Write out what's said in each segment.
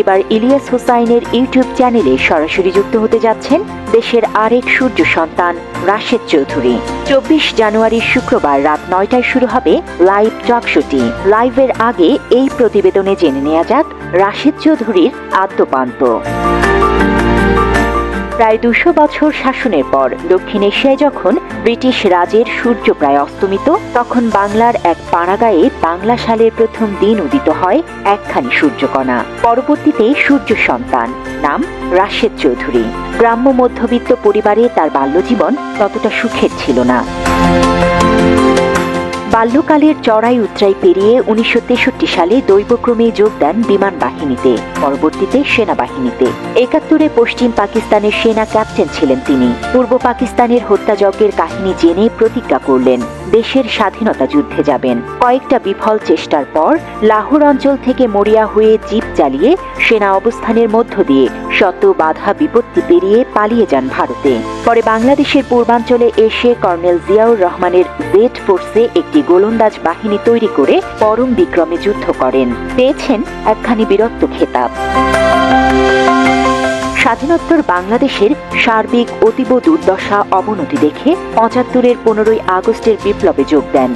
এবার ইলিয়াস হুসাইনের ইউটিউব চ্যানেলে সরাসরি যুক্ত হতে যাচ্ছেন দেশের আরেক সূর্য সন্তান, রাশেদ চৌধুরী। চব্বিশ জানুয়ারি শুক্রবার রাত নয়টায় শুরু হবে লাইভ টক শোটি লাইভের আগে এই প্রতিবেদনে জেনে নেওয়া যাক রাশেদ চৌধুরীর আদ্যপান্ত। প্রায় দুশো বছর শাসনের পর দক্ষিণ এশিয়ায় যখন ব্রিটিশ রাজের সূর্য প্রায় অস্তমিত, তখন বাংলার এক পাড়াগায়ে বাংলা সালের প্রথম দিন উদিত হয় একখানি সূর্যকণা। পরবর্তীতে সূর্য সন্তান, নাম রাশেদ চৌধুরী। গ্রাম্য মধ্যবিত্ত পরিবারে তার বাল্যজীবন ততটা সুখের ছিল না। বাল্যকালের চড়াই উতরাই পেরিয়ে উনিশশো তেষট্টি সালে দৈবক্রমে যোগ দেন বিমান বাহিনীতে, পরবর্তীতে সেনাবাহিনীতে। একাত্তরে পশ্চিম পাকিস্তানের সেনা ক্যাপ্টেন ছিলেন তিনি। পূর্ব পাকিস্তানের হত্যাযজ্ঞের কাহিনী জেনে প্রতিজ্ঞা করলেন, দেশের স্বাধীনতা যুদ্ধে যাবেন। কয়েকটা বিফল চেষ্টার পর লাহোর অঞ্চল থেকে মরিয়া হয়ে জিপ চালিয়ে সেনা অবস্থানের মধ্য দিয়ে শত বাধা বিপত্তি পেরিয়ে পালিয়ে যান ভারতে। পরে বাংলাদেশের পূর্বাঞ্চলে এসে কর্নেল জিয়াউর রহমানের জেড ফোর্সে একটি গোলন্দাজ বাহিনী তৈরি করে পরম বিক্রমে যুদ্ধ করেন। পেয়েছেন একখানি বীরত্ব খেতাব। স্বাধীনোত্তর বাংলাদেশের সার্বিক অতীব দুর্দশা অবনতি দেখে পঁচাত্তরের পনেরোই আগস্টের বিপ্লবে যোগ দেন।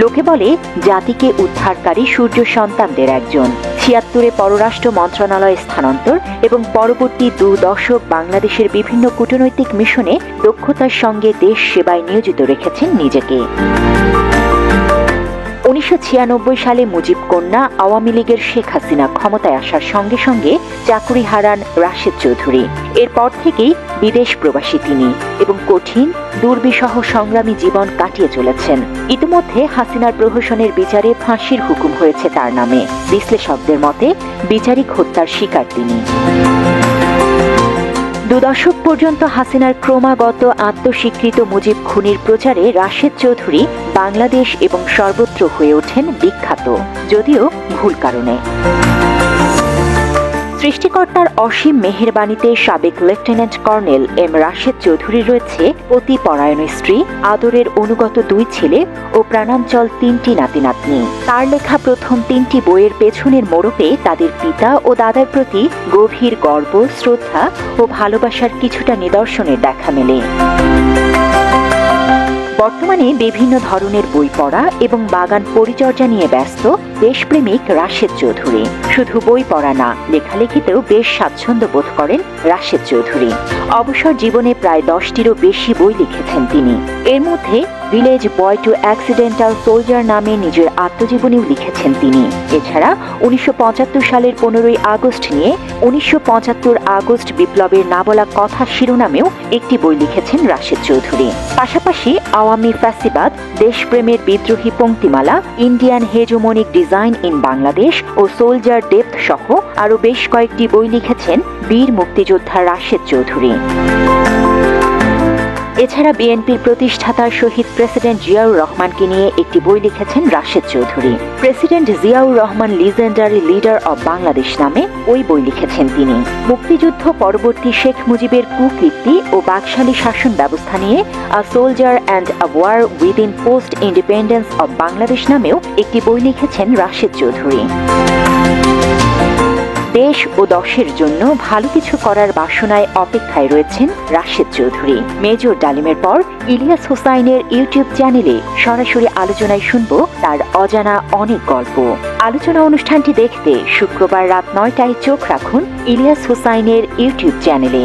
লোকে বলে জাতিকে উদ্ধারকারী সূর্য সন্তানদের একজন। ছিয়াত্তরে পররাষ্ট্র মন্ত্রণালয় স্থানান্তর এবং পরবর্তী দু দশক বাংলাদেশের বিভিন্ন কূটনৈতিক মিশনে দক্ষতার সঙ্গে দেশ সেবায় নিয়োজিত রেখেছেন নিজেকে। উনিশশো সালে মুজিব কন্যা আওয়ামী লীগের শেখ হাসিনা ক্ষমতায় আসার সঙ্গে সঙ্গে চাকুরি হারান রাশেদ চৌধুরী। এরপর থেকেই বিদেশ প্রবাসী তিনি এবং কঠিন দুর্বিসহ সংগ্রামী জীবন কাটিয়ে চলেছেন। ইতিমধ্যে হাসিনার প্রহসনের বিচারে ফাঁসির হুকুম হয়েছে তার নামে। বিশ্লেষকদের মতে বিচারিক হত্যার শিকার তিনি। দুদশক পর্যন্ত হাসিনার ক্রমাগত আত্মস্বীকৃত মুজিব খুনির প্রচারে রাশেদ চৌধুরী বাংলাদেশ এবং সর্বত্র হয়ে ওঠেন বিখ্যাত, যদিও ভুল কারণে। সৃষ্টিকর্তার অসীম মেহেরবাণীতে সাবেক lieutenant colonel M Rashed Chowdhury রয়েছে, অতি পরায়ণ স্ত্রী, আদরের অনুগত দুই ছেলে ও প্রাণাঞ্চল তিনটি নাতি নাতনি তার লেখা প্রথম তিনটি বইয়ের পেছনের মোড়কে তাদের পিতা ও দাদার প্রতি গভীর গর্ব, শ্রদ্ধা ও ভালোবাসার কিছুটা নিদর্শনের দেখা মেলে। বর্তমানে বিভিন্ন ধরনের বই পড়া এবং বাগান পরিচর্যা নিয়ে ব্যস্ত দেশপ্রেমিক রাশেদ চৌধুরী। শুধু বই পড়া না, লেখালেখিতেও বেশ স্বাচ্ছন্দ্য বোধ করেন রাশেদ চৌধুরী। অবসর জীবনে প্রায় দশটিরও বেশি বই লিখেছেন তিনি। এর মধ্যে village boy to accidental soldier নামে নিজের আত্মজীবনীও লিখেছেন তিনি। এছাড়া উনিশশো পঁচাত্তর সালের পনেরোই আগস্ট নিয়ে উনিশশো পঁচাত্তর আগস্ট বিপ্লবের না বলা কথা শিরোনামেও একটি বই লিখেছেন রাশেদ চৌধুরী। পাশাপাশি আওয়ামী ফ্যাসিবাদ, দেশপ্রেমের বিদ্রোহী পঙ্ক্তিমালা, Indian hegemonic design in Bangladesh O soldier depth সহ আরও বেশ কয়েকটি বই লিখেছেন বীর মুক্তিযোদ্ধা রাশেদ চৌধুরী। এছাড়া বিএনপির প্রতিষ্ঠাতা শহীদ প্রেসিডেন্ট জিয়াউর রহমানকে নিয়ে একটি বই লিখেছেন Rashed Chowdhury. President Ziaur Rahman legendary leader of Bangladesh নামে ওই বই লিখেছেন তিনি। মুক্তিযুদ্ধ পরবর্তী শেখ মুজিবের কুকীর্তি ও বাকশালী শাসন ব্যবস্থা নিয়ে a soldier and a war within post independence of Bangladesh নামেও একটি বই লিখেছেন রাশেদ চৌধুরী। দেশ ও দশের জন্য ভালো কিছু করার বাসনায় অপেক্ষায় রয়েছেন রাশেদ চৌধুরী। মেজর ডালিমের পর ইলিয়াস হুসাইনের ইউটিউব চ্যানেলে সরাসরি আলোচনায় শুনব তার অজানা অনেক গল্প। আলোচনা অনুষ্ঠানটি দেখতে শুক্রবার রাত নয়টায় চোখ রাখুন ইলিয়াস হুসাইনের ইউটিউব চ্যানেলে।